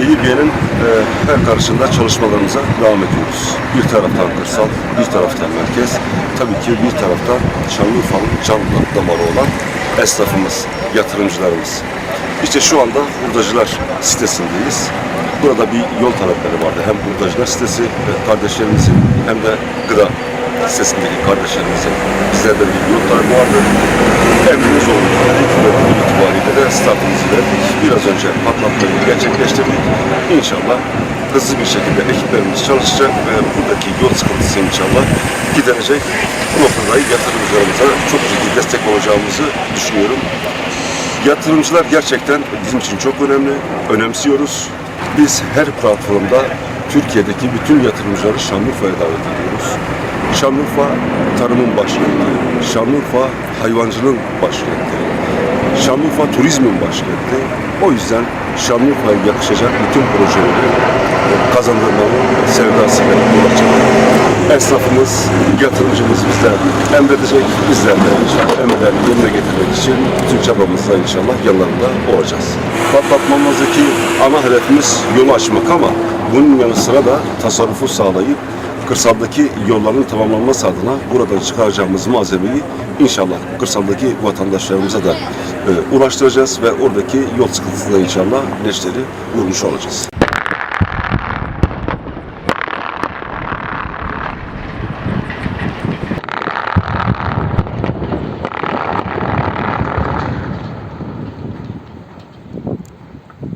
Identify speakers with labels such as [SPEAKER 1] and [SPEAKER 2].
[SPEAKER 1] Eyyubiye'nin e, her karşında çalışmalarımıza devam ediyoruz. Bir taraftan kırsal, bir taraftan merkez, tabii ki bir tarafta Şanlıurfa'nın can damarı olan esnafımız, yatırımcılarımız. İşte şu anda hurdacılar sitesindeyiz. Burada bir yol talepleri vardı. Hem hurdacılar sitesi e, kardeşlerimizin hem de gıda sitesindeki kardeşlerimizin bizlerden bir yol talebi vardı. Emrimiz oldu. Ve bugün itibariyle de startımızı verdik. Biraz önce patlatmayı gerçekleştirdik. İnşallah hızlı bir şekilde ekiplerimiz çalışacak ve buradaki yol sıkıntısı inşallah giderecek. Bu noktada yatırımcılarımıza çok ciddi destek olacağımızı düşünüyorum. Yatırımcılar gerçekten bizim için çok önemli, önemsiyoruz. Biz her platformda Türkiye'deki bütün yatırımcıları Şanlıurfa'ya davet ediyoruz. Şanlıurfa tarımın başkenti, Şanlıurfa hayvancılığın başkenti, Şanlıurfa turizmin başkenti. O yüzden Şanlıurfa'ya yakışacak bütün projeleri kazandırmanın sevdasıyla çıktık. Esnafımız, yatırımcımız bizden emredecek, bizler de emirlerini yerine getirmek için bütün çabamızla inşallah yanlarında olacağız. Patlatmamızdaki ana hedefimiz yolu açmak ama bunun yanı sıra da tasarrufu sağlayıp kırsaldaki yolların tamamlanması adına buradan çıkaracağımız malzemeyi inşallah kırsaldaki vatandaşlarımıza da e, ulaştıracağız ve oradaki yol sıkıntısına inşallah neşteri vurmuş olacağız.